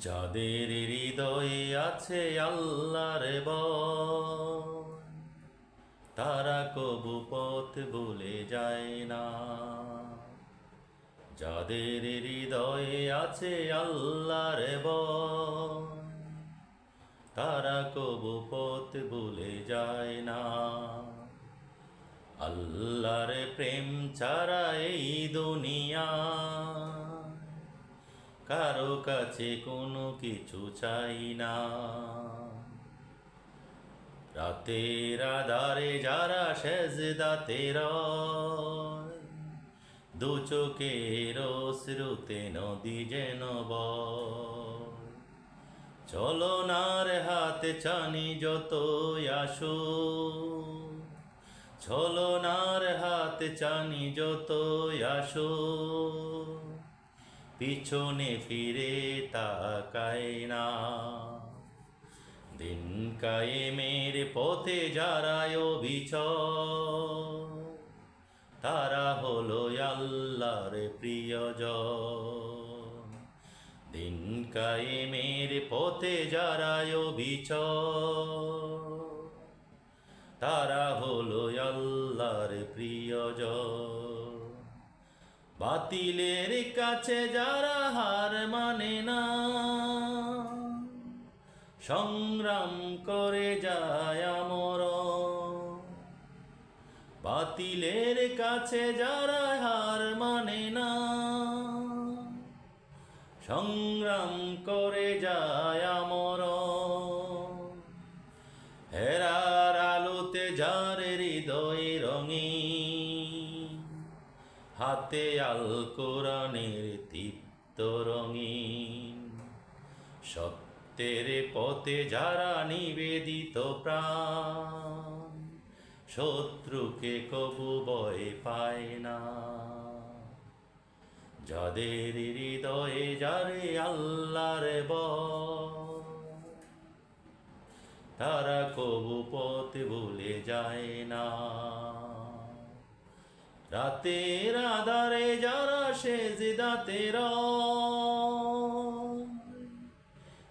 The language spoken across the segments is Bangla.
যাদের হৃদয়ে আছে আল্লাহর তারা কবু পথ ভুলে যায় না। যাদের হৃদয়ে আছে আল্লাহর তারা কবু পথ ভুলে যায় না। আল্লাহর প্রেম ছাড়া এই দুনিয়া কারও কাছে কোনো কিছু চাই না। রাতের আধারে যারা সেজদাতে রয় দু চোখের শ্রুতে নদী যেন চলনার হাতে চানি যত আসো ছলনার হাতে চানি যত আসো পিছনে ফিরে তাকায় না। দিন কায়েমের পথে যারায় অবিচল, তারা হলো আল্লাহর প্রিয়জন। দিন কায়েমের পথে যারায় অবিচল, তারা হলো আল্লাহর প্রিয়জন। বাতিলের কাছে যারা হার মানে না, সংগ্রাম করে যায় আমর। বাতিলের কাছে যারা হার মানে না, সংগ্রাম করে যায় আমর। হেরার আলোতে যার হৃদয় রঙিন হাতে আল কোরআনের তৃপ্ত রঙিন সত্যের পথে যারা নিবেদিত প্রাণ, শত্রুকে কবু ভয় পায় না। যাদের হৃদয়ে যারে আল্লাহর বয় তারা কবু পথ ভুলে যায় না। রাতের আধারে যারা সেজে রয়,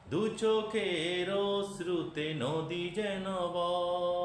দু চোখের শ্রুতে নদী যেন বয়।